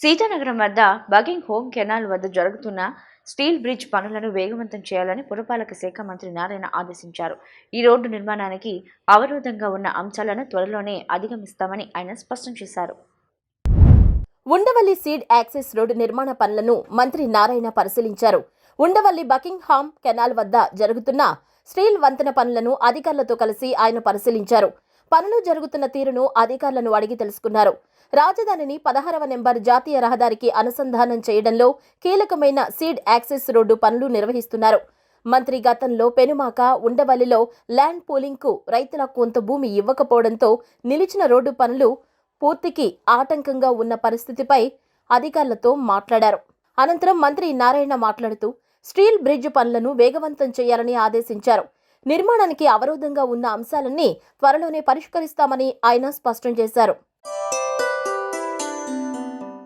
సీతానగరం వద్ద bucking home canal వద్ద జరుగుతున్న స్టీల్ బ్రిడ్జ్ పనులను వేగవంతం చేయాలని పురపాలక శాఖ మంత్రి నారాయణ ఆదేశించారు. ఈ రోడ్డు నిర్మాణానికి అవరోధంగా ఉన్న అంశాలను త్వరలోనే అధిగమిస్తామని ఆయన స్పష్టం చేశారు. ఉండవల్లి సీడ్ యాక్సెస్ రోడ్డు నిర్మాణ పనులను మంత్రి నారాయణ పరిశీలించారు. ఉండవల్లి బకింగ్హామ్ కెనాల్ వద్ద జరుగుతున్న స్టీల్ వంతెన పనులను అధికారులతో కలిసి ఆయన పరిశీలించారు. పనులు జరుగుతున్న తీరును అధికారులను అడిగి తెలుసుకున్నారు. రాజధానిని పదహారవ నెంబర్ జాతీయ రహదారికి అనుసంధానం చేయడంలో కీలకమైన సీడ్ యాక్సెస్ రోడ్డు పనులు నిర్వహిస్తున్నారు. మంత్రి గతంలో పెనుమాక ఉండవల్లిలో ల్యాండ్ పూలింగ్కు రైతుల కొంత భూమి ఇవ్వకపోవడంతో నిలిచిన రోడ్డు పనులు పూర్తికి ఆటంకంగా ఉన్న పరిస్థితిపై అధికారులతో మాట్లాడారు. అనంతరం మంత్రి నారాయణ మాట్లాడుతూ స్టీల్ బ్రిడ్జ్ పనులను వేగవంతం చేయాలని ఆదేశించారు. నిర్మాణానికి అవరోధంగా ఉన్న అంశాలన్నీ త్వరలోనే పరిష్కరిస్తామని ఆయన స్పష్టం చేశారు.